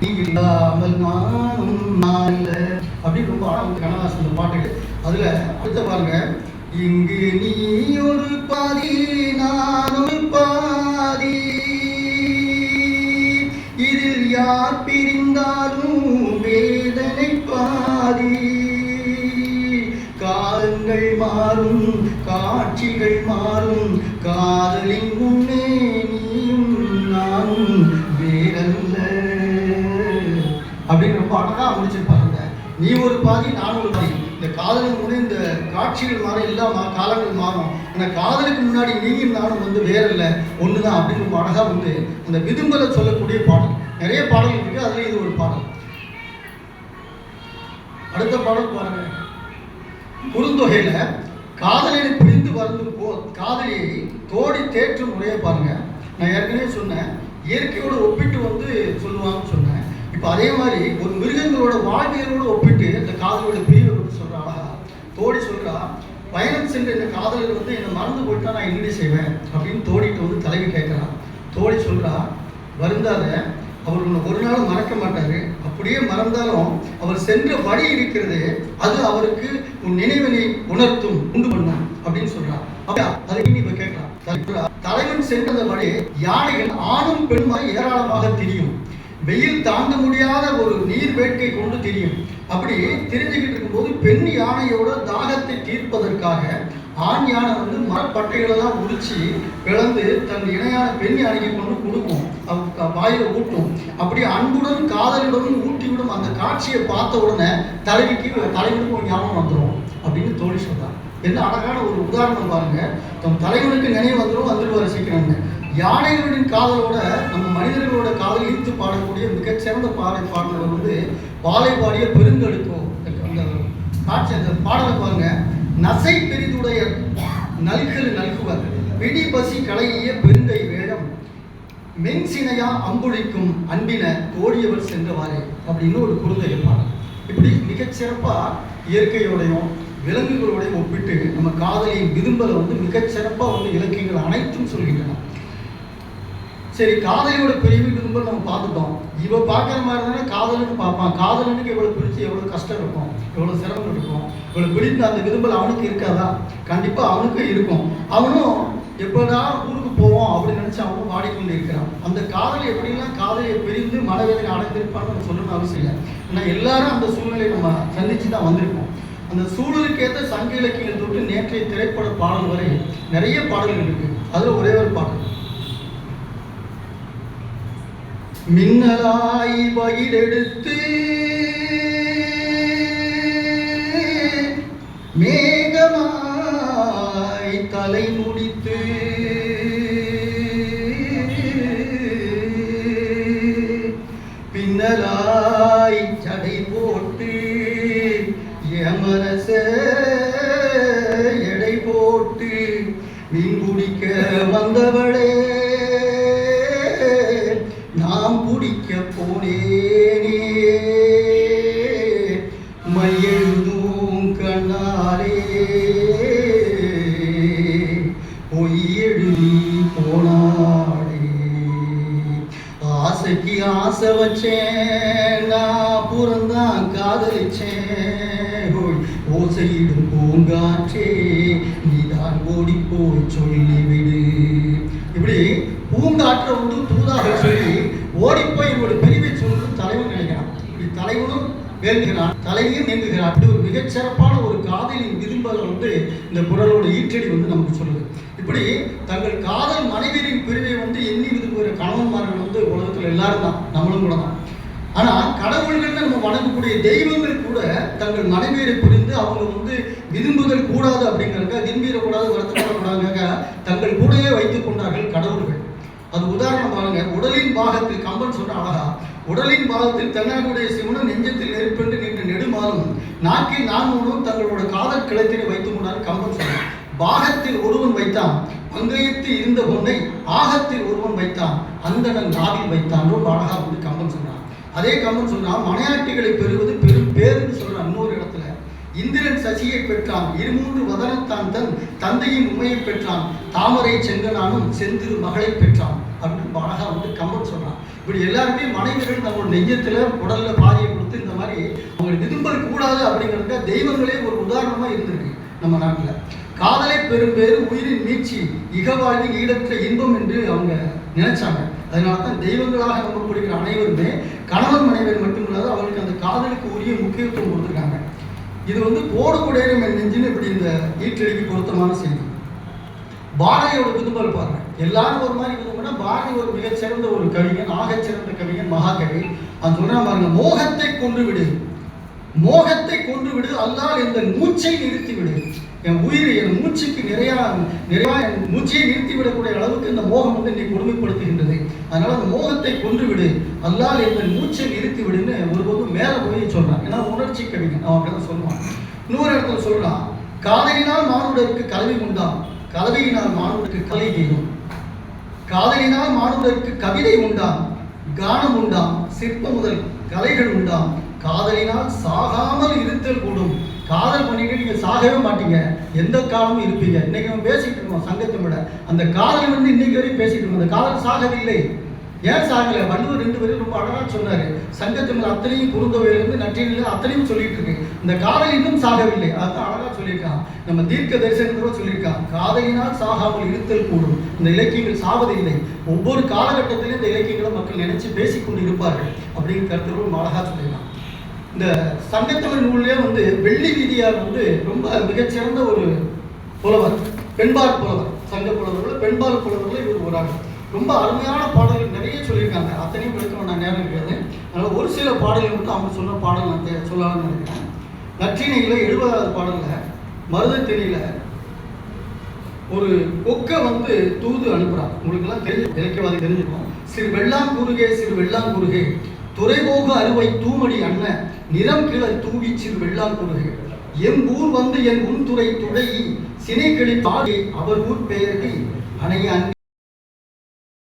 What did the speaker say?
நீ இல்லாமல் நானும் ரொம்ப அழகா கண்ணதாசன் இந்த பாட்டு அதுல அடுத்த பாருங்க இங்கு நீ ஒரு பாதி நான் ஒரு பாதி இதில் யார் பிரிந்தாலும் வேதனை பாதி காலங்கள் மாறும் காட்சிகள் மாறும் காதலின் முன்னே அழகாக முடிச்சிருப்பாங்க நீ ஒரு பாதி நான் ஒரு பாதி. இந்த காதலுக்கு முன்னாடி இந்த காட்சிகள் மாற மா காலங்கள் மாறும். ஆனால் காதலுக்கு முன்னாடி நீயும் நானும் வந்து வேற இல்லை ஒன்று தான் அப்படின்னு ரொம்ப அழகாக வந்து அந்த விதும்பலை சொல்லக்கூடிய பாடல். நிறைய பாடல்கள் இருக்குது அதில் இது ஒரு பாடல். அடுத்த பாடல் பாருங்க. குறுந்தொகையில் காதலினை புரிந்து வருந்தும் போ காதலியை தோடி தேற்றும் முறையை பாருங்க. நான் ஏற்கனவே சொன்னேன். இயற்கையோடு ஒப்பிட்டு வந்து சொல்லுவாங்கன்னு சொன்னேன். இப்போ அதே மாதிரி ஒரு மிருகங்களோட வாழ்வியலோட ஒப்பிட்டு இந்த காதலோட பிரிவை பற்றி சொல்றா அழகா. தோடி சொல்றா பயணம் சென்ற இந்த காதலர் வந்து என்னை மறந்து போயிட்டா நான் என்னடி செய்வேன்? அப்படின்னு தோடிட்டு வந்து தலைவி கேட்குறான் தோடி சொல்றா வருந்தாத அவர் உன்னை ஒரு நாளும் மறக்க மாட்டாரு. அப்படியே மறந்தாலும் அவர் சென்ற வழி இருக்கிறது அது அவருக்கு உன் நினைவினை உணர்த்தும். உண்டு பண்ணும் அப்படின்னு சொல்றான் அப்படியா? அதுக்கு நீ இப்ப கேட்கலாம் தலைவன் சென்ற அந்த வழி யானைகள் ஆணும் பெண்மாய் ஏராளமாக தெரியும். வெயில் தாங்க முடியாத ஒரு நீர் வேட்கை கொண்டு தெரியும். அப்படி தெரிஞ்சுக்கிட்டு இருக்கும்போது பெண் யானையோட தாகத்தை தீர்ப்பதற்காக ஆண் யானை வந்து மரப்பட்டைகளெல்லாம் உரிச்சு பிளந்து தன் இணையான பெண் யானைக்கு கொண்டு கொடுக்கும். வாயில ஊட்டும். அப்படி அன்புடன் காதலுடன் ஊட்டிவிடும் அந்த காட்சியை பார்த்த உடனே தலைவிக்கு தலைவனுக்கு ஒரு ஞாபகம் வந்துடும் அப்படின்னு தோழி சொல்றான் என்ன அழகான ஒரு உதாரணம் பாருங்க. தம் தலைவனுக்கு நினைவு வந்துடும் வந்துடுவார் சீக்கிரம்னு. யானைகளின் காதலோட நம்ம மனிதர்களோட காதல் ஈர்த்து பாடக்கூடிய மிகச்சிறந்த பாடை பாடல்கள் வந்து பாலை பாடிய பெருந்தெடுக்கும் அந்த காட்சி அந்த பாடலை பாருங்க. நசை பெரிதுடைய நல்கல் நல்குவர் விடி பசி கலையிய பெருந்தை வேடம் மென்சினையா அம்புழிக்கும் அன்பின கோடியவர் சென்றவாறே அப்படின்னு ஒரு குழந்தை பாடல் இப்படி மிகச்சிறப்பா இயற்கையோடையும் விலங்குகளோடையும் ஒப்பிட்டு நம்ம காதலியின் விரும்பலை வந்து மிகச்சிறப்பாக வந்து இலக்கியங்கள் அனைத்தும் சொல்கின்றன. சரி காதலியோட பிரிவு விரும்ப நம்ம பார்த்துட்டோம் இவ பார்க்குற மாதிரி தானே காதலுக்கு பார்ப்பான். காதலனுக்கு எவ்வளோ பிடிச்சி எவ்வளோ கஷ்டம் இருக்கும் எவ்வளோ சிரமம் இருக்கும் இவ்வளோ பிடித்த அந்த விரும்பல் அவனுக்கு இருக்காதா? கண்டிப்பாக அவனுக்கும் இருக்கும். அவனும் எப்படா ஊருக்கு போவோம் அப்படின்னு நினச்சி அவனும் வாடிக்கொண்டு இருக்கிறான். அந்த காதல் எப்படிலாம் காதலியை பிரிந்து மனவேதனை அடைந்திருப்பான்னு நம்ம சொல்லணும்னு அவசியம் இல்லை. ஏன்னா எல்லாரும் அந்த சூழ்நிலையை நம்ம சந்திச்சு தான் வந்திருக்கோம் அந்த சூழலுக்கேற்ற சங்க இலக்கியம் தொட்டு நேற்றைய திரைப்பட பாடல் வரை நிறைய பாடல்கள் இருக்குது அதில் ஒரே ஒரு பாடல் மின்னலாய் வயிலெடுத்து மேகமாய் தலை முடித்து பின்னலாய் சடை போட்டு எமரச எடை போட்டு மீன் குடிக்க வந்தவளே. கண்ணாலே பொய்யெழுதி ஆசைக்கு ஆசை வச்சேன் நான் புறந்தான் காதலிச்சேன் ஓசையிடும் பூங்காற்றே நீதான் ஓடி போய் சொல்லிவிடு இப்படி பூங்காற்றை வந்து தூதாக சொல்லி ஓடி போய் என்னோட பிரிவை சொல்லணும் தலைவன் நினைக்கிறான். இப்படி தலைவனும் வேண்டுகிறான் தலைவியும் வேண்டுகிறான் இப்படி ஒரு மிகச்சிறப்பான ஒரு காதலின் விரும்பலை வந்து இந்த குரலோட ஈற்றடி வந்து நமக்கு சொல்லுது. இப்படி தங்கள் காதல் மனைவியின் பிரிவை வந்து எண்ணி விரும்புகிற கணவன்மார்கள் வந்து உலகத்தில் எல்லாரும் தான் நம்மளும் கூட தான். ஆனா கடவுள்கள் நம்ம வணங்கக்கூடிய தெய்வங்கள் கூட தங்கள் மனைவியரை புரிந்து அவங்க வந்து விரும்புதல் கூடாது அப்படிங்கிறக்க விரும்பிடக்கூடாது வருத்தப்படக்கூடாதுங்க தங்கள் கூடயே வைத்துக் கொண்டார்கள் கடவுள்கள். அது உதாரணம் பாருங்க உடலின் பாகத்தில் கம்பன் சொன்ன அழகா உடலின் பாலத்தில் தென்னாடுடைய சிவனும் நெஞ்சத்தில் நெருப்பென்று நின்ற நெடுமாலும் நாக்கில் நான்முனும் தங்களோட காதல் கிளத்தினை வைத்து கொண்டார் கம்பன் சொன்னார் பாகத்தில் ஒருவன் வைத்தான் பங்கயத்தில் இருந்த பொண்ணை ஆகத்தில் ஒருவன் வைத்தான் அந்தனன் நாவில் வைத்தான் ரொம்ப அழகா வந்து கம்பன் சொன்னான். அதே கம்பன் சொன்னான் மனையாட்டிகளை பெறுவது பெரும் பேருன்னு சொல்றான் இன்னொரு இடத்துல இந்திரன் சசியை பெற்றான் இருமூன்று வதனத்தான் தன் தந்தையின் உண்மையை பெற்றான் தாமரை செங்கனானும் செந்திரு மகளை பெற்றான் அப்படின்னு ரொம்ப அழகா வந்து கம்பன் சொல்றான் இப்படி எல்லாருமே மனைவிகள் நம்மளோட நெய்யத்தில் உடல்ல பாதியை கொடுத்து இந்த மாதிரி அவங்க விரும்பல் கூடாது அப்படிங்கிறத தெய்வங்களே ஒரு உதாரணமாக இருந்திருக்கு நம்ம நாட்டில். காதலை பெரும் பேரு உயிரின் மீட்சி இகவாழ்வில் ஈடற்ற இன்பம் என்று அவங்க நினைச்சாங்க. அதனால தான் தெய்வங்களாக நம்பப்படுகிற அனைவருமே கணவன் மனைவர் மட்டுமில்லாத அவங்களுக்கு அந்த காதலுக்கு உரிய முக்கியத்துவம் கொடுத்துருக்காங்க. இது வந்து கோடு குடையிறம் நெஞ்சின்னு இப்படி இந்த ஈற்றடிக்கு பொருத்தமான செய்தி. பாரதியோட விரும்பல் இருப்பாங்க எல்லாரும் ஒரு மாதிரி விரும்பினா பாரதி ஒரு மிகச்சிறந்த ஒரு கவிஞன் ஆகச்சிறந்த கவிஞன் மகாகவி. அந்த சொல்றான் பாருங்க மோகத்தை கொண்டு விடு. மோகத்தை கொண்டு விடு. அல்லால் இந்த மூச்சை நிறுத்தி விடு. என் உயிர் என் மூச்சுக்கு நிறையா நிறையா என் மூச்சையை நிறுத்தி விடக்கூடிய அளவுக்கு இந்த மோகம் வந்து என்னை கொடுமைப்படுத்துகின்றது. அதனால அந்த மோகத்தை கொன்று விடு. அல்லால் இந்த மூச்சை நிறுத்தி விடுன்னு ஒருபோதும் மேல போய் சொல்றான். ஏன்னா உணர்ச்சி கவிஞன். அவன் அப்படிதான் சொல்லுவான். இன்னொரு இடத்துல சொல்றான் காலையினால் மானுடருக்கு கல்வி உண்டாம். கலவையினால் மாணவருக்கு கலை தீரும் காதலினால் மாணவருக்கு கவிதை உண்டாம் கானம் உண்டாம் சிற்பம் முதல் கலைகள் உண்டாம். காதலினால் சாகாமல் இருத்தல் கூடும். காதல் பண்ணிட்டு நீங்க சாகவே மாட்டீங்க. எந்த காலமும் இருப்பீங்க. இன்னைக்கு நம்ம பேசிட்டு இருக்கோம் சங்கத்தை விட அந்த காதல் வந்து இன்னைக்கு வரையும் பேசிட்டு இருக்கோம். அந்த காதல் சாகவில்லை. ஏன் சாகலை? வள்ளுவர் ரெண்டு பேரும் ரொம்ப அழகாக சொன்னார். சங்கத்தில் அத்தனையும் குறுந்தவையிலிருந்து நற்றினில் அத்தனையும் சொல்லிட்டு இந்த காதல் இன்னும் சாகவில்லை. அதான் அழகா சொல்லியிருக்கான் நம்ம தீர்க்க தரிசனத்தோட சொல்லியிருக்கான் காதலினால் சாகாமல் இருத்தல் கூடும். இந்த இலக்கியங்கள் சாவதில்லை. ஒவ்வொரு காலகட்டத்திலும் இந்த இலக்கியங்களை மக்கள் நினைச்சு பேசிக்கொண்டு இருப்பார்கள் அப்படிங்கிற கருத்து ரொம்ப அழகா சொல்லியிருக்கான் இந்த சங்கத்தமிழ் நூல்லே வந்து வெள்ளி வீதியார் வந்து ரொம்ப மிகச்சிறந்த ஒரு புலவர். பெண்பால் புலவர். சங்க புலவர்கள் பெண்பால் புலவர்கள் இவர் ஒரு ரொம்ப அருமையான பாடல்கள் நிறைய சொல்லியிருக்காங்க. அத்தனையும் எடுக்க நான் நேரம் இருக்காது. அதனால் ஒரு சில பாடல்கள் மட்டும் அவங்க சொன்ன பாடல் நான் சொல்லலாம்னு நினைக்கிறேன். நற்றினையில் எழுபதாவது பாடலில் மருதத்திணையில் ஒரு கொக்கை வந்து தூது அனுப்புறான். உங்களுக்கெல்லாம் தெரிஞ்சு இலக்கியவாதி தெரிஞ்சுக்கணும். சிறு வெள்ளாம் குருகே சிறு வெள்ளாம் குருகே துறைபோக அறுவை தூமடி அண்ண நிறம் கிளர் தூவி சிறு வெள்ளாம் குறுகே எம் ஊர் வந்து என் உன்துறை துடையி சினைக்கிளி பாடி அவர் ஊர் பெயர்கள் அணைய அன்பு.